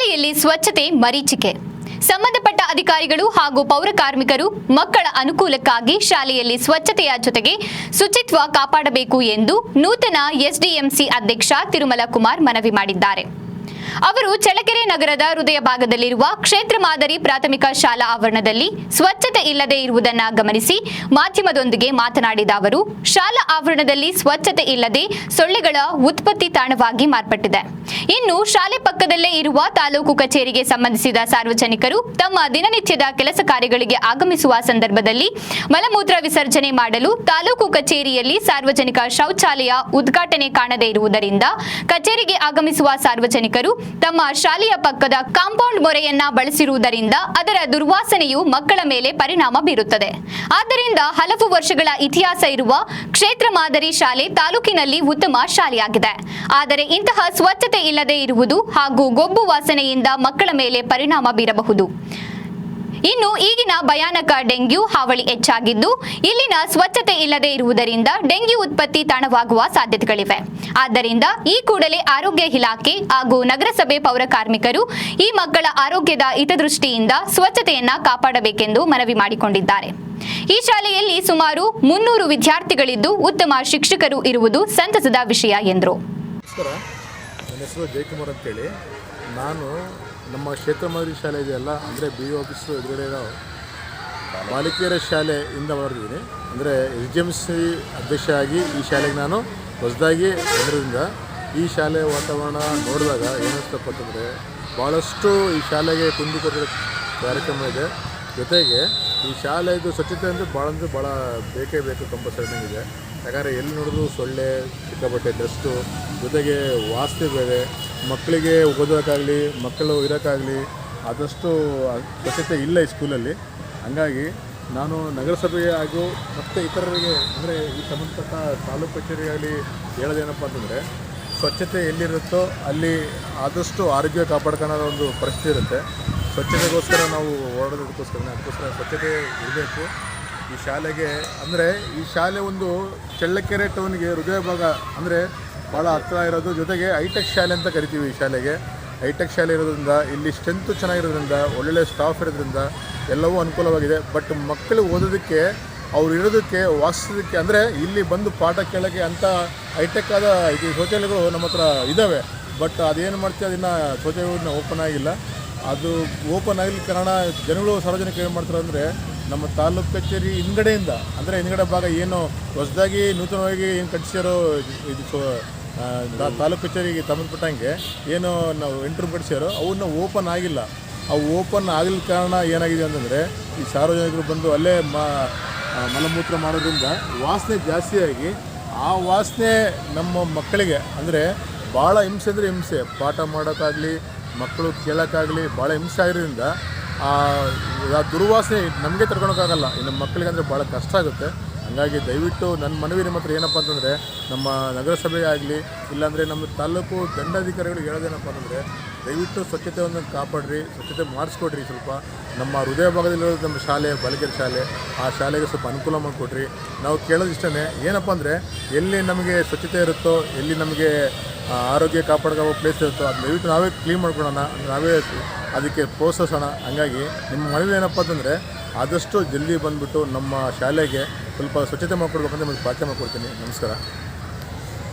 ಶಾಲೆಯಲ್ಲಿ ಸ್ವಚ್ಛತೆ ಮರೀಚಿಕೆ. ಸಂಬಂಧಪಟ್ಟ ಅಧಿಕಾರಿಗಳು ಹಾಗೂ ಪೌರ ಕಾರ್ಮಿಕರು ಮಕ್ಕಳ ಅನುಕೂಲಕ್ಕಾಗಿ ಶಾಲೆಯಲ್ಲಿ ಸ್ವಚ್ಛತೆಯ ಜೊತೆಗೆ ಶುಚಿತ್ವ ಕಾಪಾಡಬೇಕು ಎಂದು ನೂತನ ಎಸ್ಡಿಎಂಸಿ ಅಧ್ಯಕ್ಷ ತಿರುಮಲ ಕುಮಾರ್ ಮನವಿ ಮಾಡಿದ್ದಾರೆ. ಅವರು ಚಳ್ಳಕೆರೆ ನಗರದ ಹೃದಯ ಭಾಗದಲ್ಲಿರುವ ಕ್ಷೇತ್ರ ಮಾದರಿ ಪ್ರಾಥಮಿಕ ಶಾಲಾ ಆವರಣದಲ್ಲಿ ಸ್ವಚ್ಛತೆ ಇಲ್ಲದೆ ಇರುವುದನ್ನು ಗಮನಿಸಿ ಮಾಧ್ಯಮದೊಂದಿಗೆ ಮಾತನಾಡಿದ ಅವರು, ಶಾಲಾ ಆವರಣದಲ್ಲಿ ಸ್ವಚ್ಛತೆ ಇಲ್ಲದೆ ಸೊಳ್ಳೆಗಳ ಉತ್ಪತ್ತಿ ತಾಣವಾಗಿ ಮಾರ್ಪಟ್ಟಿದೆ. ಇನ್ನು ಶಾಲೆ ಪಕ್ಕದಲ್ಲೇ ಇರುವ ತಾಲೂಕು ಕಚೇರಿಗೆ ಸಂಬಂಧಿಸಿದ ಸಾರ್ವಜನಿಕರು ತಮ್ಮ ದಿನನಿತ್ಯದ ಕೆಲಸ ಕಾರ್ಯಗಳಿಗೆ ಆಗಮಿಸುವ ಸಂದರ್ಭದಲ್ಲಿ ಮಲಮೂತ್ರ ವಿಸರ್ಜನೆ ಮಾಡಲು ತಾಲೂಕು ಕಚೇರಿಯಲ್ಲಿ ಸಾರ್ವಜನಿಕ ಶೌಚಾಲಯ ಉದ್ಘಾಟನೆ ಕಾಣದೇ ಇರುವುದರಿಂದ ಕಚೇರಿಗೆ ಆಗಮಿಸುವ ಸಾರ್ವಜನಿಕರು ತಮ್ಮ ಶಾಲೆಯ ಪಕ್ಕದ ಕಾಂಪೌಂಡ್ ಮೊರೆಯನ್ನ ಬಳಸಿರುವುದರಿಂದ ಅದರ ದುರ್ವಾಸನೆಯು ಮಕ್ಕಳ ಮೇಲೆ ಪರಿಣಾಮ ಬೀರುತ್ತದೆ. ಆದ್ದರಿಂದ ಹಲವು ವರ್ಷಗಳ ಇತಿಹಾಸ ಇರುವ ಕ್ಷೇತ್ರ ಮಾದರಿ ಶಾಲೆ ತಾಲೂಕಿನಲ್ಲಿ ಉತ್ತಮ ಶಾಲೆಯಾಗಿದೆ. ಆದರೆ ಇಂತಹ ಸ್ವಚ್ಛತೆ ಇಲ್ಲದೆ ಇರುವುದು ಹಾಗೂ ಗೊಬ್ಬು ವಾಸನೆಯಿಂದ ಮಕ್ಕಳ ಮೇಲೆ ಪರಿಣಾಮ ಬೀರಬಹುದು. ಇನ್ನು ಈಗಿನ ಭಯಾನಕ ಡೆಂಗ್ಯೂ ಹಾವಳಿ ಹೆಚ್ಚಾಗಿದ್ದು, ಇಲ್ಲಿನ ಸ್ವಚ್ಛತೆ ಇಲ್ಲದೆ ಇರುವುದರಿಂದ ಡೆಂಗ್ಯೂ ಉತ್ಪತ್ತಿ ತಾಣವಾಗುವ ಸಾಧ್ಯತೆಗಳಿವೆ. ಆದ್ದರಿಂದ ಈ ಕೂಡಲೇ ಆರೋಗ್ಯ ಇಲಾಖೆ ಹಾಗೂ ನಗರಸಭೆ ಪೌರ ಕಾರ್ಮಿಕರು ಈ ಮಕ್ಕಳ ಆರೋಗ್ಯದ ಹಿತದೃಷ್ಟಿಯಿಂದ ಸ್ವಚ್ಛತೆಯನ್ನ ಕಾಪಾಡಬೇಕೆಂದು ಮನವಿ ಮಾಡಿಕೊಂಡಿದ್ದಾರೆ. ಈ ಶಾಲೆಯಲ್ಲಿ ಸುಮಾರು ಮುನ್ನೂರು ವಿದ್ಯಾರ್ಥಿಗಳಿದ್ದು ಉತ್ತಮ ಶಿಕ್ಷಕರು ಇರುವುದು ಸಂತಸದ ವಿಷಯ ಎಂದರು. ನಾನು ನಮ್ಮ ಕ್ಷೇತ್ರ ಮಾದರಿ ಶಾಲೆ ಇದೆಯಲ್ಲ, ಅಂದರೆ ಬಿ ಇ ಆಫೀಸು ಎದುರುಗಡೆ ಇರೋ ಬಾಲಿಕೆಯರ ಶಾಲೆಯಿಂದ ಬರೆದಿದ್ದೀನಿ ಅಂದರೆ ಎಸ್ ಡಿ ಎಂ ಸಿ ಅಧ್ಯಕ್ಷ ಆಗಿ ಈ ಶಾಲೆಗೆ ನಾನು ಹೊಸದಾಗಿ ಬಂದಿರೋದ್ರಿಂದ ಈ ಶಾಲೆ ವಾತಾವರಣ ನೋಡಿದಾಗ ಏನಿಸ್ತಪ್ಪ ಅಂತಂದರೆ ಭಾಳಷ್ಟು ಈ ಶಾಲೆಗೆ ಕುಂದುಕೊಟ್ಟಿರೋ ಕಾರ್ಯಕ್ರಮ ಇದೆ. ಜೊತೆಗೆ ಈ ಶಾಲೆದು ಸ್ವಚ್ಛತೆ ಅಂದರೆ ಭಾಳ ಅಂದರೆ ಭಾಳ ಬೇಕೇ ಬೇಕು ಕಂಪಲ್ಸರಿ ಇದೆ. ಯಾಕಂದರೆ ಎಲ್ಲಿ ನೋಡಿದ್ರು ಸೊಳ್ಳೆ ಸಿಕ್ಕಾಪಟ್ಟೆ ಡಸ್ಟು, ಜೊತೆಗೆ ವಾಸನೆ ಬೇರೆ. ಮಕ್ಕಳಿಗೆ ಓದೋಕ್ಕಾಗಲಿ, ಮಕ್ಕಳು ಇರೋಕ್ಕಾಗಲಿ ಆದಷ್ಟು ಸ್ವಚ್ಛತೆ ಇಲ್ಲ ಈ ಸ್ಕೂಲಲ್ಲಿ. ಹಂಗಾಗಿ ನಾನು ನಗರಸಭೆ ಹಾಗೂ ಮತ್ತು ಇತರರಿಗೆ ಅಂದರೆ ಈ ಸಂಬಂಧಪಟ್ಟ ತಾಲೂಕು ಕಚೇರಿಯಾಗಲಿ ಹೇಳೋದೇನಪ್ಪ ಅಂತಂದರೆ, ಸ್ವಚ್ಛತೆ ಎಲ್ಲಿರುತ್ತೋ ಅಲ್ಲಿ ಆದಷ್ಟು ಆರೋಗ್ಯ ಕಾಪಾಡ್ಕೊಳ್ಳೋ ಒಂದು ಪರಿಸ್ಥಿತಿ ಇರುತ್ತೆ. ಸ್ವಚ್ಛತೆಗೋಸ್ಕರ ನಾವು ಓಡಾಡೋದಕ್ಕೋಸ್ಕರ ಅದಕ್ಕೋಸ್ಕರ ಸ್ವಚ್ಛತೆ ಇರಬೇಕು. ಈ ಶಾಲೆಗೆ ಅಂದರೆ ಈ ಶಾಲೆ ಒಂದು ಚಳ್ಳಕೆರೆ ಟೌನ್ಗೆ ಹೃದಯ ಭಾಗ ಅಂದರೆ ಭಾಳ ಹತ್ತಿರ ಇರೋದು. ಜೊತೆಗೆ ಹೈಟೆಕ್ ಶಾಲೆ ಅಂತ ಕರಿತೀವಿ ಈ ಶಾಲೆಗೆ. ಹೈಟೆಕ್ ಶಾಲೆ ಇರೋದ್ರಿಂದ, ಇಲ್ಲಿ ಸ್ಟ್ರೆಂತು ಚೆನ್ನಾಗಿರೋದ್ರಿಂದ, ಒಳ್ಳೊಳ್ಳೆ ಸ್ಟಾಫ್ ಇರೋದ್ರಿಂದ ಎಲ್ಲವೂ ಅನುಕೂಲವಾಗಿದೆ. ಬಟ್ ಮಕ್ಕಳು ಓದೋದಕ್ಕೆ, ಅವ್ರು ಇರೋದಕ್ಕೆ, ವಾಸಿಸೋದಕ್ಕೆ, ಅಂದರೆ ಇಲ್ಲಿ ಬಂದು ಪಾಠ ಕೇಳೋಕ್ಕೆ ಅಂಥ ಹೈಟೆಕ್ ಆದ ಇದು ಶೌಚಾಲಯಗಳು ನಮ್ಮ ಹತ್ರ ಇದ್ದಾವೆ ಬಟ್ ಅದೇನು ಮಾಡ್ತೀವಿ ಅದನ್ನು ಶೌಚಾಲಯಗಳನ್ನ ಓಪನ್ ಆಗಿಲ್ಲ. ಅದು ಓಪನ್ ಆಗಲಿ ಕಾರಣ ಜನಗಳು ಸಾರ್ವಜನಿಕ ಏನು ಮಾಡ್ತಾರೆ ಅಂದರೆ, ನಮ್ಮ ತಾಲೂಕು ಕಚೇರಿ ಹಿಂದ್ಗಡೆಯಿಂದ, ಅಂದರೆ ಹಿಂದ್ಗಡೆ ಭಾಗ ಏನು ಹೊಸದಾಗಿ ನೂತನವಾಗಿ ಏನು ಕಟ್ಟಿಸಿರೋ ಇದು ತಾಲೂಕು ಕಚೇರಿಗೆ ಸಂಬಂಧಪಟ್ಟಂಗೆ ಏನು ನಾವು ಎಂಟ್ರು ಪಡಿಸ್ಯಾರೋ ಅವನ್ನ ಓಪನ್ ಆಗಿಲ್ಲ. ಅವು ಓಪನ್ ಆಗಲಿಲ್ಲ ಕಾರಣ ಏನಾಗಿದೆ ಅಂತಂದರೆ, ಈ ಸಾರ್ವಜನಿಕರು ಬಂದು ಅಲ್ಲೇ ಮಲಮೂತ್ರ ಮಾಡೋದ್ರಿಂದ ವಾಸನೆ ಜಾಸ್ತಿಯಾಗಿ, ಆ ವಾಸನೆ ನಮ್ಮ ಮಕ್ಕಳಿಗೆ, ಅಂದರೆ ಭಾಳ ಹಿಂಸೆ ಅಂದರೆ ಹಿಂಸೆ. ಪಾಠ ಮಾಡೋಕ್ಕಾಗಲಿ, ಮಕ್ಕಳು ಕೇಳೋಕ್ಕಾಗಲಿ ಭಾಳ ಹಿಂಸೆ ಆಗಿರೋದ್ರಿಂದ, ಆ ಆ ದುರ್ವಾಸನೆ ನಮಗೆ ತಡ್ಕೊಳಕ್ಕಾಗಲ್ಲ. ಇನ್ನು ಮಕ್ಕಳಿಗೆ ಅಂದರೆ ಭಾಳ ಕಷ್ಟ ಆಗುತ್ತೆ. ಹಂಗಾಗಿ ದಯವಿಟ್ಟು ನನ್ನ ಮನವಿ ನಿಮ್ಮ ಹತ್ರ ಏನಪ್ಪ ಅಂತಂದರೆ, ನಮ್ಮ ನಗರಸಭೆ ಆಗಲಿ, ಇಲ್ಲಾಂದರೆ ನಮ್ಮ ತಾಲೂಕು ದಂಡಾಧಿಕಾರಿಗಳಿಗೆ ಹೇಳೋದೇನಪ್ಪ ಅಂತಂದರೆ, ದಯವಿಟ್ಟು ಸ್ವಚ್ಛತೆಯನ್ನು ಕಾಪಾಡ್ರಿ, ಸ್ವಚ್ಛತೆ ಮಾಡಿಸ್ಕೊಡ್ರಿ ಸ್ವಲ್ಪ. ನಮ್ಮ ಹೃದಯ ಭಾಗದಲ್ಲಿರೋ ನಮ್ಮ ಶಾಲೆ, ಬಾಲಕಿಯರ ಶಾಲೆ, ಆ ಶಾಲೆಗೆ ಸ್ವಲ್ಪ ಅನುಕೂಲ ಮಾಡಿಕೊಡ್ರಿ. ನಾವು ಕೇಳೋದು ಇಷ್ಟೇ ಏನಪ್ಪ ಅಂದರೆ, ಎಲ್ಲಿ ನಮಗೆ ಸ್ವಚ್ಛತೆ ಇರುತ್ತೋ, ಎಲ್ಲಿ ನಮಗೆ ಆರೋಗ್ಯ ಕಾಪಾಡ್ಕೋ ಪ್ಲೇಸ್ ಇರುತ್ತೋ ಅದು ದಯವಿಟ್ಟು ನಾವೇ ಕ್ಲೀನ್ ಮಾಡ್ಕೊಳ್ಳೋಣ, ನಾವೇ ಅದಕ್ಕೆ ಪ್ರೋತ್ಸಾಹಿಸೋಣ. ಹಂಗಾಗಿ ನಿಮ್ಮ ಮನವಿ ಏನಪ್ಪ ಅಂತಂದರೆ, ಆದಷ್ಟು ಜಲ್ದಿ ಬಂದುಬಿಟ್ಟು ನಮ್ಮ ಶಾಲೆಗೆ ಸ್ವಲ್ಪ ಸ್ವಚ್ಛತೆ ಮಾಡಿಕೊಡ್ಬೇಕಂತ ನಿಮಗೆ ಪ್ರಾರ್ಥನೆ ಮಾಡಿಕೊಡ್ತೀನಿ. ನಮಸ್ಕಾರ.